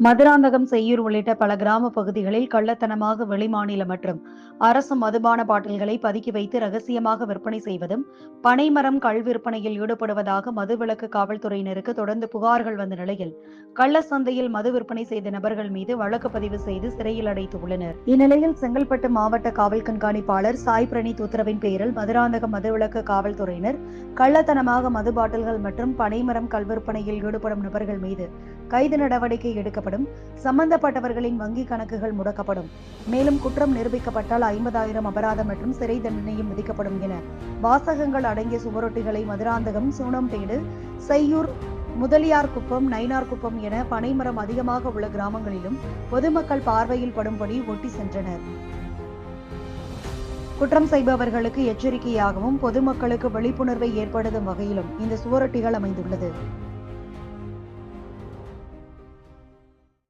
மதுராந்தகம் செய்யூர் உள்ளிட்ட பல கிராம பகுதிகளில் கள்ளத்தனமாக வெளிமாநில மற்றும் அரசு மதுபான பாட்டில்களை பதுக்கி வைத்து ரகசியமாக விற்பனை செய்வதும் பனைமரம் கள் விற்பனையில் ஈடுபடுவதாக மதுவிலக்கு காவல்துறையினருக்கு தொடர்ந்து புகார்கள் வந்த நிலையில் கள்ள சந்தையில் மது விற்பனை செய்த நபர்கள் மீது வழக்கு பதிவு செய்து சிறையில் அடைத்துள்ளனர் இந்நிலையில் செங்கல்பட்டு மாவட்ட காவல் கண்காணிப்பாளர் சாய் பிரணீத் உத்தரவின் பேரில் மதுராந்தகம் மதுவிலக்கு காவல்துறையினர் கள்ளத்தனமாக மது பாட்டில்கள் மற்றும் பனைமரம் கல் விற்பனையில் ஈடுபடும் நபர்கள் மீது கைது நடவடிக்கை எடுக்கப்படும் சம்பந்தப்பட்டவர்களின் வங்கி கணக்குகள் முடக்கப்படும். மேலும் குற்றம் நிரூபிக்கப்பட்டால் ஐம்பதாயிரம் அபராதம் மற்றும் சிறை தண்டனையும் விதிக்கப்படும் என வாசகங்கள் அடங்கிய சுவரொட்டிகளை மதுராந்தகம் சூனம்பேடு செய்யூர் முதலியார்குப்பம் நயினார்குப்பம் என பனைமரம் அதிகமாக உள்ள கிராமங்களிலும் பொதுமக்கள் பார்வையில் படும்படி ஒட்டி சென்றனர். குற்றம் செய்பவர்களுக்கு எச்சரிக்கையாகவும் பொதுமக்களுக்கு விழிப்புணர்வை ஏற்படுத்தும் வகையிலும் இந்த சுவரொட்டிகள் அமைந்துள்ளது.